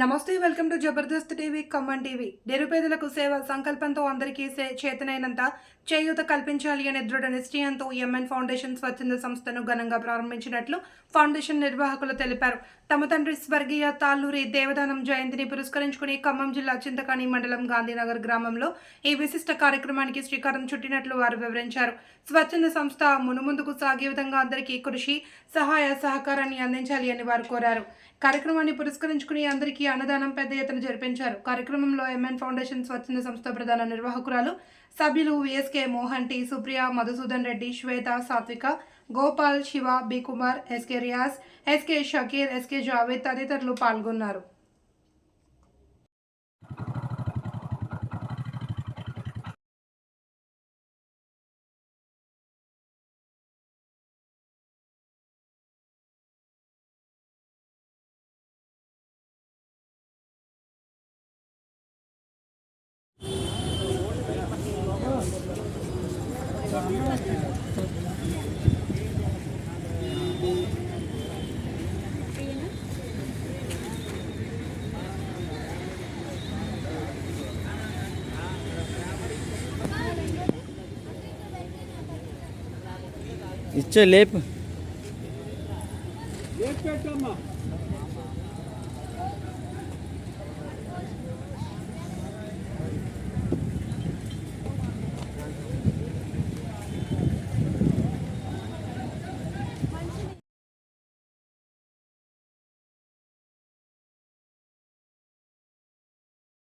నమస్తే welcome to Jabardasth TV Khammam TV. నిరుపేదలకు సేవ సంకల్పంతో అందరికీ చేతనైనంత చేయూత కల్పించాలి అనే దృఢ నిశ్చయంతో ఎంఎన్ ఫౌండేషన్ స్వచ్ఛంద సంస్థను ఘనంగా ప్రారంభించినట్లు ఫౌండేషన్ నిర్వాహకులు తెలిపారు. తమ తండ్రి స్వర్గీయ తాళ్ళూరి దేవదానం జయంతిని పురస్కరించుకుని ఖమ్మం జిల్లా చింతకాణి మండలం గాంధీనగర్ గ్రామంలో ఈ విశిష్ట కార్యక్రమానికి శ్రీకారం చుట్టినట్లు వారు వివరించారు. స్వచ్ఛంద సంస్థ మునుముందుకు సాగే విధంగా అందరికీ కృషి సహాయ సహకారాన్ని అందించాలి అని వారు కోరారు. కార్యక్రమాన్ని పురస్కరించుకుని అందరికీ అన్నదానం పెద్ద ఎత్తున జరిపించారు. కార్యక్రమంలో ఎంఎన్ ఫౌండేషన్ స్వచ్ఛంద సంస్థ ప్రధాన నిర్వాహకురాలు సభ్యులు V S K Mohan T Supriya Madhusudan Reddy Shweta Satvika Gopal Shiva B Kumar SK Riyaz SK Shakir SK Javed తదితరులు పాల్గొన్నారు ఇచ్చే లేపు లేపు పెట్టమ్మా